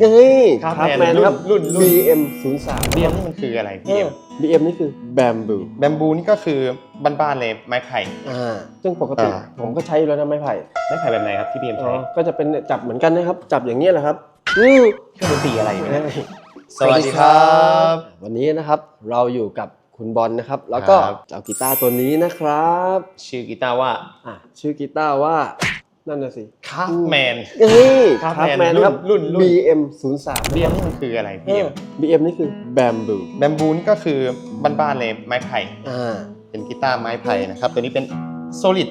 เอ้ยครับครับแมแมนนครับรุ่นรุ่น BM 0 3เบียมนี่มันคืออะไรพี่เอ็ม BM นี่คือ Bamboo แบมบูนี่ก็คือบ้านๆเลยไม้ไผ่อ่าซึ่งปกติอ่าผมก็ใช้อยู่แล้วนะไม้ไผ่ไม้ไผ่แบบไหนครับที่พี่เอ็มอ๋ใช้อก็จะเป็นจับเหมือนกันนะครับ จับอย่างนี้ยแหละครับอืมเครื่องดนตรีอะไรอยู่เนี่ยสวัสดีครับ วันนี้นะครับเราอยู่กับคุณบอลนะครับ แล้วก็ครับเจ้ากีตาร์ตัวนี้นะครับ ชื่อกีตาร์ว่าอะชื่อกีตาร์ว่า นั่นน่ะสิคาร์แมนเอ้ยครับครับแมแมนนครับ รุ่นรุ่น BM 0 3เบียมนี่มันคืออะไรพี่เอ็ม BM นี่คือ Bamboo แบมบูนี่ก็คือบ้านๆเลยไม้ไผ่ อ่า เป็นกีตาร์ไม้ไผ่นะครับ ตัวนี้เป็น solid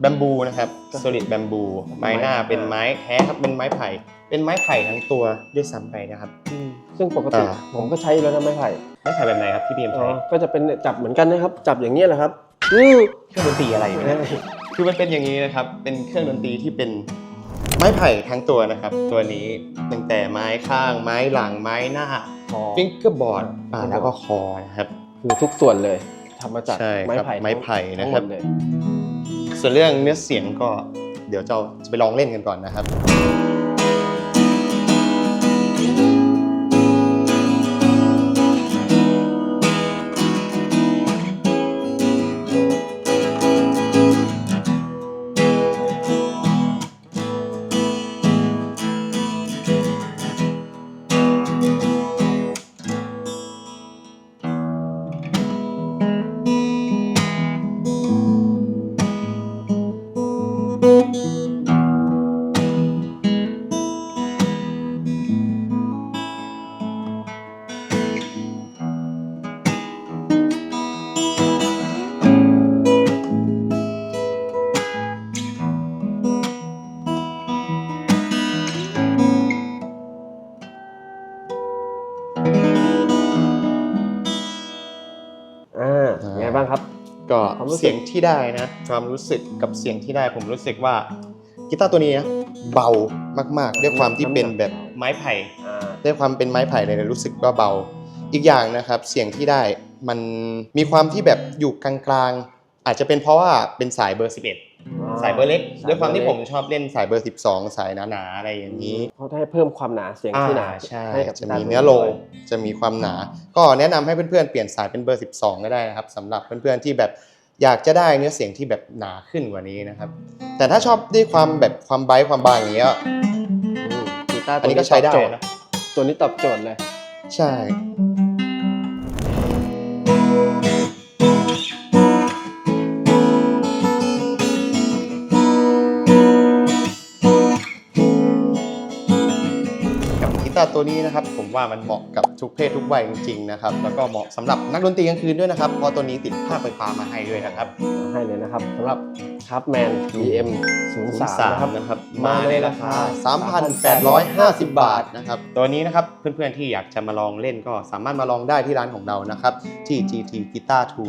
แบมบูนะครับก็ solid แบมบูไม้หน้าเป็นไม้แท้ครับ เป็นไม้ไผ่ เป็นไม้ไผ่ทั้งตัวด้วยซ้ำไปนะครับอืมซึ่งปกติอ่า ผมก็ใช้อยู่แล้วนะไม้ไผ่ไม้ไผ่แบบไหนครับที่พี่เอ็มอ๋อใช้ก็จะเป็นจับเหมือนกันนะครับ จับอย่างนี้ยแหละครับอืมเครื่องดนตรีอะไรอยู่เนี่ย คือมันเป็นอย่างนี้นะครับ เป็นเครื่องดนตรีที่เป็นไม้ไผ่ทั้งตัวนะครับ ตัวนี้ตั้งแต่ไม้ข้าง ไม้หลัง ไม้หน้าคอฟิงเกอร์บอร์ดแล้วก็คอนะครับ คือทุกส่วนเลยทำมาจากใช่ไม้ครับไผ่ไม้ไผ่ทั้งนะหคมรับดเลย ส่วนเรื่องเนื้อเสียงก็เดี๋ยวเราจะไปลองเล่นกันก่อนนะครับ อ่ ไงบ้างครับ ก็ความรู้สึกเสียงที่ได้นะความรู้สึกกับเสียงที่ได้ผมรู้สึกว่ากีตาร์ตัวนี้นะเบามากๆ ด้วยความที่เป็นแบบไม้ไผ่อ่าด้วยความเป็นไม้ไผ่เลยนะรู้สึกว่าเบา อีกอย่างนะครับเสียงที่ได้มันมีความที่แบบอยู่กลางๆ อาจจะเป็นเพราะว่าเป็นสายเบอร์ 11 สายเบอร์เล็ก ด้วยความที่ผมชอบเล่นสายเบอร์ 12 สายหนาๆอะไรอย่างนี้เขาได้เพิ่มความหนาเสียงที่หนาอ่าใช่ให้กับจะกีตามีร์เนื้อโลด้วยจะมีความหนา ก็แนะนำให้เพื่อนๆเปลี่ยนสายเป็นเบอร์ 12 ก็ได้นะครับสำหรับเพื่อนๆที่แบบอยากจะได้เนื้อเสียงที่แบบหนาขึ้นกว่านี้นะครับ แต่ถ้าชอบด้วยความแบบความไบรท์ความบางอย่างเงี้ย อืมกีตาร์อันนี้ก็ใช้ได้ตอบโจทย์นะ ตัวนี้ตอบโจทย์เลย ใช่าร์ตัวนี้นะครับผมว่ามันเหมาะกับทุกเพศทุกวัยจริงๆนะครับแล้วก็เหมาะสำหรับนักดนตรีกลางคืนด้วยนะครับเพราะตัวนี้ติดภาคไฟฟ้ามาให้ด้วยนะครับ ให้เลยนะครับสำหรับครับแมน BM 0 3นะครับ นะครับมามาในในราราคาคา 3,850 บาทนะครับตัวนี้นะครับเพื่อนๆที่อยากจะมาลองเล่นก็สามารถมาลองได้ที่ร้านของเรานะครับที่ GT Guitar 2